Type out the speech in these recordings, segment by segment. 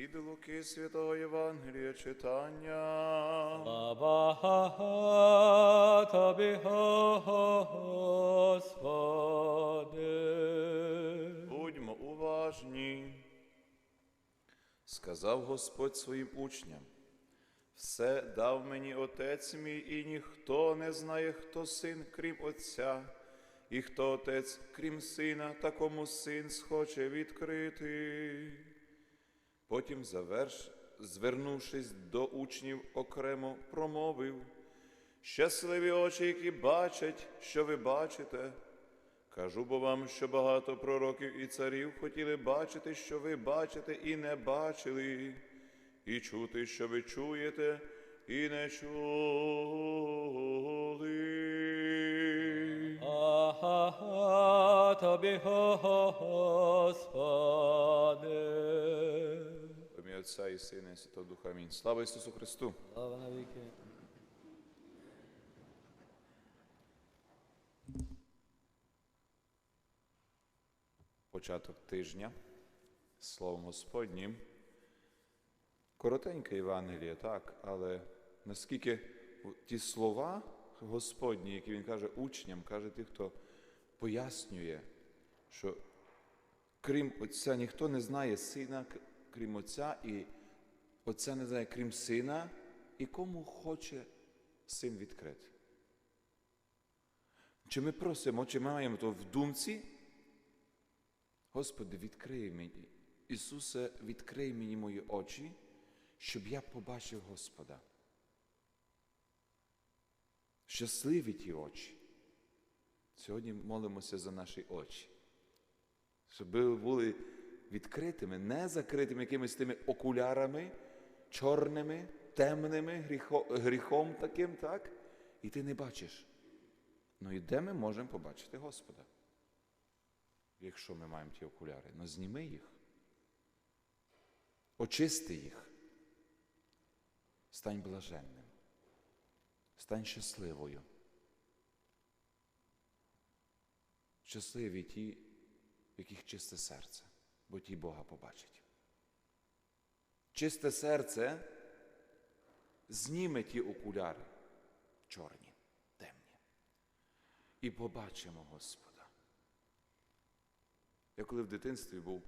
Від Луки Святого Євангелія читання. Слава Тобі, Господи. Будьмо уважні. Сказав Господь своїм учням. Все дав мені Отець мій, і ніхто не знає, хто син, крім Отця, і хто Отець, крім сина, такому син схоче відкрити. Потім, заверш, звернувшись до учнів окремо, промовив Щасливі очі, які бачать, що ви бачите. Кажу бо вам, що багато пророків і царів хотіли бачити, що ви бачите, і не бачили, і чути, що ви чуєте, і не чули. Слава Тобі, Господи. Отця і Сина, і Святого Духа. Амінь. Слава Ісусу Христу! Слава навіки. початок тижня Словом Господнім. Коротеньке Євангеліє, так, але наскільки ті слова Господні, які він каже учням, каже тих, хто пояснює, що крім Отця ніхто не знає сина, крім Отця, і Отця не знає, крім сина, і кому хоче син відкрити. Чи ми просимо, чи маємо то в думці, Господи, відкрий мені, Ісусе, відкрий мені мої очі, щоб я побачив Господа. Щасливі ті очі. Сьогодні молимося за наші очі, щоб були відкритими, не закритими якимись тими окулярами, чорними, темними, гріхо- гріхом таким, так? І ти не бачиш. Ну і де ми можемо побачити Господа? якщо ми маємо ті окуляри, ну зніми їх. Очисти їх. Стань блаженним. Стань щасливою. Щасливі ті, в яких чисте серце, бо ті Бога побачать. Чисте серце зніме ті окуляри чорні, темні. І побачимо Господа. Я коли в дитинстві був,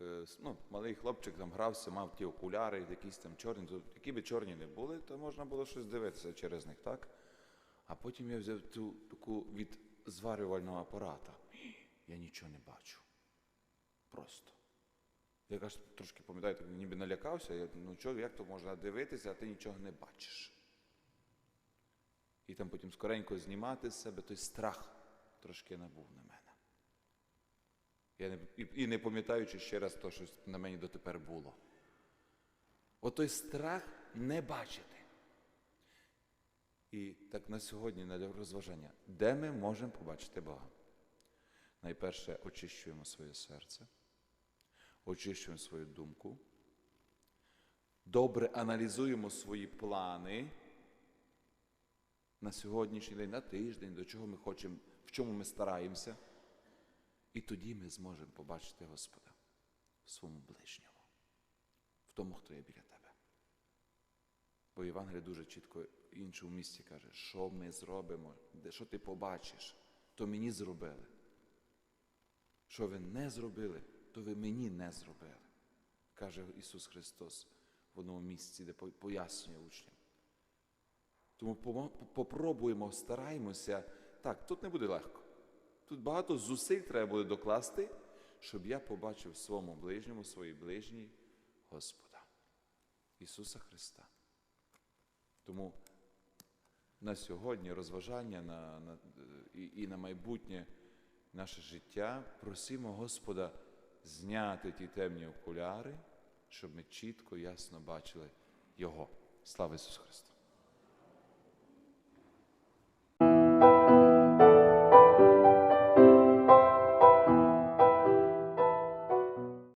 е, ну, малий хлопчик там грався, мав ті окуляри, якісь там чорні, які би чорні не були, то можна було щось дивитися через них, так? А потім я взяв ту таку від зварювального апарата. Я нічого не бачу. Я кажу, трошки пам'ятаю, так ніби налякався, я, ну чого, як то можна дивитися, а ти нічого не бачиш. І там потім скоренько знімати з себе той страх трошки набув на мене. Я не, і, і не пам'ятаючи ще раз то, що на мені дотепер було. Отой страх не бачити. І так на сьогодні, на розважання, де ми можемо побачити Бога? Найперше очищуємо своє серце, очищуємо свою думку, добре аналізуємо свої плани на сьогоднішній день, на тиждень, до чого ми хочемо, в чому ми стараємося. І тоді ми зможемо побачити Господа в своєму ближньому, в тому, хто є біля тебе. Бо Євангеліє дуже чітко в іншому місці каже, що ми зробимо, що ти побачиш, то мені зробили. Що ви не зробили, то ви мені не зробили, каже Ісус Христос в одному місці, де пояснює учням. Тому попробуємо, стараємося. Так, тут не буде легко. Тут багато зусиль треба буде докласти, щоб я побачив своєму ближньому, своїй ближній Господа, Ісуса Христа. Тому на сьогодні розважання на, на, і, і на майбутнє наше життя просимо Господа зняти ті темні окуляри, щоб ми чітко, ясно бачили Його. Слава Ісусу Христу!